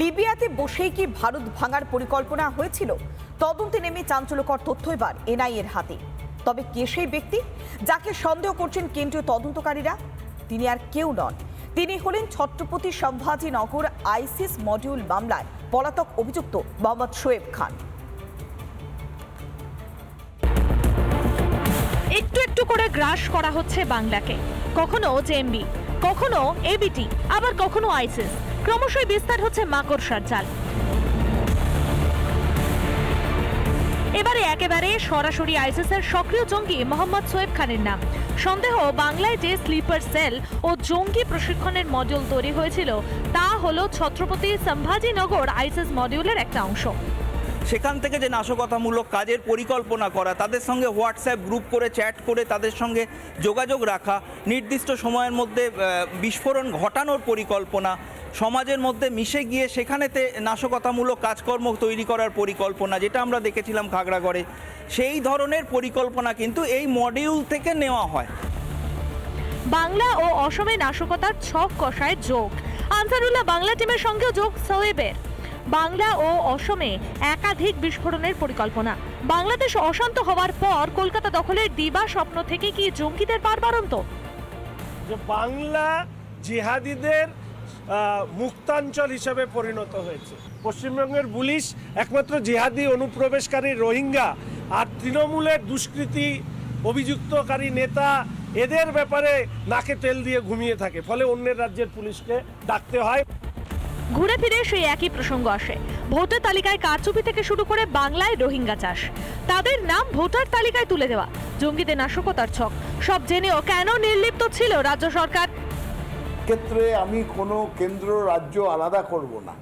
লিবিয়াতে বসেই কি ভারত ভাঙার পরিকল্পনা হয়েছিল? তদন্তে নেমে চাঞ্চল্যকর তথ্য এবার এনআইএর হাতে। তবে কে সেই ব্যক্তি? যাকে সন্দেহ করছেন কেন্দ্রীয় তদন্তকারীরা? তিনি আর কেউ নন। তিনি হলেন ছত্রপতি সম্ভাজিনগর আইসিস মডিউল মামলায় পলাতক অভিযুক্ত মোহাম্মদ শোয়েব খান। একটু একটু করে গ্রাস করা হচ্ছে বাংলাকে। কখনো জেএমবি কখনো এবিটি আবার কখনো আইসিস। ক্রমশই বিস্তার হচ্ছে মাকড়সার জাল। এবারে একেবারে সরাসরি আইসিসের সক্রিয় জঙ্গি মোহাম্মদ সোয়েব খানের নাম। সন্দেহ বাংলায় যে স্লিপার সেল ও জঙ্গি প্রশিক্ষণের মডিউল তৈরি হয়েছিল, তা হলো ছত্রপতি সম্ভাজিনগর আইসিস মডিউলের একটা অংশ। সেখান থেকে যে নাশকতামূলক কাজের পরিকল্পনা করা, তাদের সঙ্গে হোয়াটসঅ্যাপ গ্রুপ করে, চ্যাট করে, তাদের সঙ্গে যোগাযোগ রাখা, নির্দিষ্ট সময়ের মধ্যে বিস্ফোরণ ঘটানোর পরিকল্পনা সমাজের মধ্যে মিশে গিয়ে সেখানেতে নাশকতামূলক কাজকর্ম তৈরি করার পরিকল্পনা যেটা আমরা দেখেছিলাম খাগড়াগড়ে সেই ধরনের পরিকল্পনা কিন্তু এই মডিউল থেকে নেওয়া হয়। বাংলা ও অসমে নাশকতার ছক কষায় যোগ। আনসারুল্লাহ বাংলা টিমের সঙ্গেও যোগ সোয়েবের। বাংলা ও অসমে একাধিক বিস্ফোরণের পরিকল্পনা। বাংলাদেশ অশান্ত হওয়ার পর কলকাতা দখলের দিবা স্বপ্ন থেকে কি জঙ্গিদের পারবারন্ত যে বাংলা জিহাদিদের মুক্তাঞ্চল হিসেবে পরিণত হয়েছে। পশ্চিমবঙ্গের পুলিশ একমাত্র জিহাদি অনুপ্রবেশকারী রোহিঙ্গা আর তৃণমূলের দুষ্কৃতী অভিযুক্তকারী নেতা, এদের ব্যাপারে নাকে তেল দিয়ে ঘুমিয়ে থাকে, ফলে অন্যের রাজ্যের পুলিশকে ডাকতে হয়। ঘুরে ফিরে সেই একই প্রসঙ্গ আসে। ভোটার তালিকায় কারচুপি থেকে শুরু করে বাংলায় রোহিঙ্গা চাষ। তাদের নাম ভোটার তালিকায় তুলে দেওয়া। জঙ্গিদের নাশকতার ছক। সব জেনেও কেন নির্লিপ্ত ছিল রাজ্য সরকার? ক্ষেত্রে আমি কোনো কেন্দ্র, রাজ্য আলাদা করব না।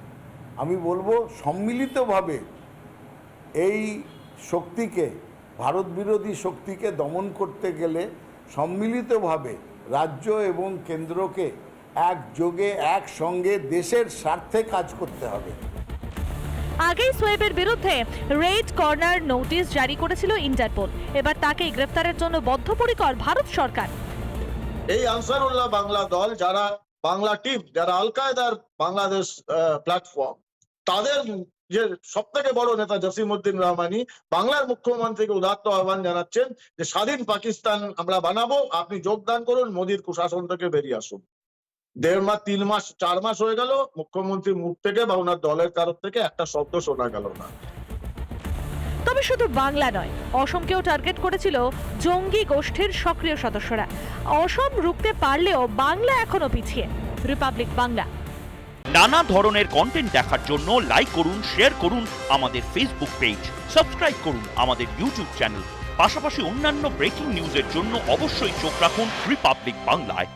আমি বলব সম্মিলিতভাবে এই শক্তিকে, ভারত বিরোধী শক্তিকে দমন করতে গেলে সম্মিলিতভাবে রাজ্য এবং কেন্দ্রকে একযোগে, একসঙ্গে দেশের স্বার্থে কাজ করতে হবে। আগেই সোয়েবের বিরুদ্ধে রেড কর্নার নোটিশ জারি করেছিল ইন্টারপোল। এবার তাকেই গ্রেফতারের জন্য বদ্ধপরিকর ভারত সরকার। এই আনসারুল্লাহ বাংলা দল যারা বাংলা টিম, যারা আল কায়দার বাংলাদেশ প্ল্যাটফর্ম তাদের যে সব থেকে বড় নেতা জসিমউদ্দিন রহমানি বাংলার মুখ্যমন্ত্রীকে উদাত্ত আহ্বান জানাচ্ছেন যে স্বাধীন পাকিস্তান আমরা বানাবো, আপনি যোগদান করুন মোদির কুশাসন থেকে বেরিয়ে আসুন। দেড় মাস, তিন মাস, চার মাস হয়ে গেল, মুখ্যমন্ত্রীর মুখ থেকে বা ওনার দলের কারোর থেকে একটা শব্দ শোনা গেল না। তবে শুধু বাংলা নয়, অসমকেও টার্গেট করেছিল জঙ্গি গোষ্ঠীর সক্রিয় সদস্যরা। অসম রুখতে পারলেও বাংলা এখনও পিছিয়ে। রিপাবলিক বাংলা। নানা ধরনের কন্টেন্ট দেখার জন্য লাইক করুন শেয়ার করুন আমাদের ফেসবুক পেজ সাবস্ক্রাইব করুন আমাদের ইউটিউব চ্যানেল পাশাপাশি অন্যান্য ব্রেকিং নিউজের জন্য অবশ্যই চোখ রাখুন রিপাবলিক বাংলায়